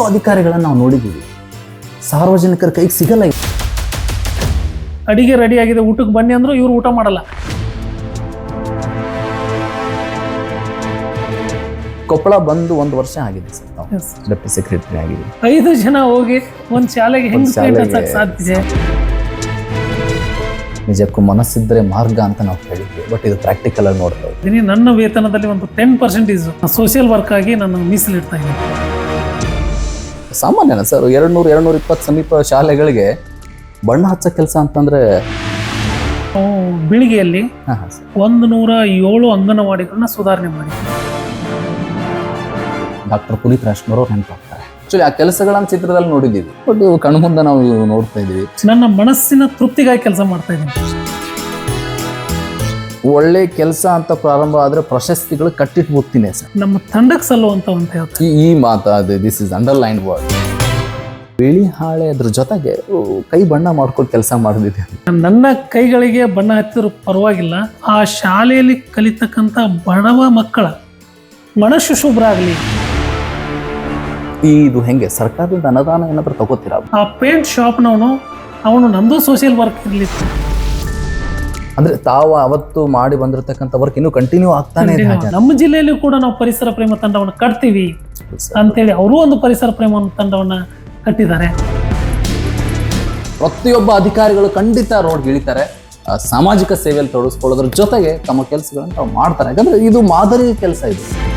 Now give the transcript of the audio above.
ಎಷ್ಟೋ ಅಧಿಕಾರಿಗಳನ್ನು ನಾವು ನೋಡಿದ್ದೀವಿ. ಸಾರ್ವಜನಿಕರ ಕೈಗೆ ಸಿಗಲ್ಲ. ಅಡಿಗೆ ರೆಡಿ ಆಗಿದೆ ಊಟಕ್ಕೆ ಬನ್ನಿ ಅಂದ್ರೂ ಇವ್ರು ಊಟ ಮಾಡಲ್ಲ. ಕೊಪ್ಪಳ ಬಂದು ಒಂದು ವರ್ಷ ಆಗಿದೆ ಸರ್ ನಾವು ಡೆಪ್ಟಿ ಸೆಕ್ರೆಟರಿ ಆಗಿದೆ. ಐದು ಜನ ಹೋಗಿ ಒಂದು ಶಾಲೆಗೆ ಹೆಂಗ್ ಸಾಧ್ಯ? ನಿಜಕ್ಕೂ ಮನಸ್ಸಿದ್ರೆ ಮಾರ್ಗ ಅಂತ ನಾವು ಹೇಳಿದ್ವಿ ಬಟ್ ಇದು ಪ್ರಾಕ್ಟಿಕಲ್ ಆಗಿ ನೋಡ್ತಾ ಇದ್ದೀನಿ ನನ್ನ ವೇತನದಲ್ಲಿ ಒಂದು ಟೆನ್ ಪರ್ಸೆಂಟೇಜ್ ಸೋಷಿಯಲ್ ವರ್ಕ್ ಆಗಿ ನಾನು ಮೀಸಲಿಡ್ತಾ ಇದ್ದೀನಿ. ಸಾಮಾನ್ಯನ ಸರ್ ಎರಡು ನೂರು ಎರಡು ನೂರ ಇಪ್ಪತ್ತು ಸಮೀಪ ಶಾಲೆಗಳಿಗೆ ಬಣ್ಣ ಹಚ್ಚೋ ಕೆಲಸ ಅಂತಂದ್ರೆ? ಬಿಳಿಗೆಯಲ್ಲಿ ಹಾಂ ಹಾಂ ಸರ್. ಒಂದು ನೂರ ಏಳು ಅಂಗನವಾಡಿಗಳನ್ನ ಸುಧಾರಣೆ ಮಾಡಿ. ಡಾಕ್ಟರ್ ಪುನೀತ್ ರಾಜ್ಕುಮಾರ್ ಅವ್ರು ನೆನಪಾಗ್ತಾರೆ ಆಕ್ಚುಲಿ ಆ ಕೆಲಸಗಳನ್ನ ಚಿತ್ರದಲ್ಲಿ ನೋಡಿದ್ದೀವಿ. ಬಟ್ ಕಣ್ಮುಂದೆ ನಾವು ನೋಡ್ತಾ ಇದ್ದೀವಿ. ನನ್ನ ಮನಸ್ಸಿನ ತೃಪ್ತಿಗಾಗಿ ಕೆಲಸ ಮಾಡ್ತಾ ಇದ್ದೀನಿ. ಒಳ್ಳೆ ಕೆಲಸ ಅಂತ ಪ್ರಾರಂಭ ಆದ್ರೆ ಪ್ರಶಸ್ತಿಗಳು ಕಟ್ಟಿಟ್ಟು ಹೋಗ್ತೀನಿ ಸರ್. ನಮ್ಮ ತಂಡಕ್ಕೆ ಸಲ್ಲುವಂತ ಅಂತ ಹೇಳ್ತಾರೆ. ಈ ಈ ಮಾತು ಅದು ದಿಸ್ ಇಸ್ ಅಂಡರ್ಲೈನ್ ವರ್ಡ್ ಬಿಳಿ ಹಾಳೆ ಅದ್ರ ಜೊತೆಗೆ ಉ, ಕೈ ಬಣ್ಣ ಮಾಡ್ಕೊಂಡು ಕೆಲಸ ಮಾಡಿದೆ ನನ್ನ ಕೈಗಳಿಗೆ ಬಣ್ಣ ಹತ್ತಿದ್ರು ಪರವಾಗಿಲ್ಲ. ಆ ಶಾಲೆಯಲ್ಲಿ ಕಲಿತಕ್ಕಂಥ ಬಡವ ಮಕ್ಕಳ ಮನಸ್ಸು ಶುಭ್ರ ಆಗಲಿ. ಇದು ಹೆಂಗೆ? ಸರ್ಕಾರದಿಂದ ಅನುದಾನ ಏನಾದರೂ ತಗೋತೀರಾ? ಆ ಪೇಂಟ್ ಶಾಪ್ನವನು ಅವನು ನಮ್ಮದು ಸೋಷಿಯಲ್ ವರ್ಕ್ ಇರಲಿ. ಅಂದ್ರೆ ತಾವು ಅವತ್ತು ಮಾಡಿ ಬಂದಿರತಕ್ಕಂಥ ವರ್ಕ್ ಇನ್ನೂ ಕಂಟಿನ್ಯೂ ಆಗ್ತಾನೆ ಇದೆ ಹಾಗೆ ನಮ್ಮ ಜಿಲ್ಲೆಯಲ್ಲಿ ಕೂಡ ನಾವು ಪರಿಸರ ಪ್ರೇಮ ತಂಡವನ್ನು ಕಟ್ತೀವಿ ಅಂತೇಳಿ ಅವರು ಒಂದು ಪರಿಸರ ಪ್ರೇಮ ತಂಡವನ್ನ ಕಟ್ಟಿದ್ದಾರೆ. ಪ್ರತಿಯೊಬ್ಬ ಅಧಿಕಾರಿಗಳು ಖಂಡಿತ ರೋಡ್ ಇಳಿತಾರೆ. ಆ, ಸಾಮಾಜಿಕ ಸೇವೆಯಲ್ಲಿ ತೊಡಗಿಸ್ಕೊಳ್ಳೋದ್ರ ಜೊತೆಗೆ ತಮ್ಮ ಕೆಲಸಗಳನ್ನು ತಾವು ಮಾಡ್ತಾರೆ. ಯಾಕಂದ್ರೆ ಇದು ಮಾದರಿ ಕೆಲಸ ಇದು.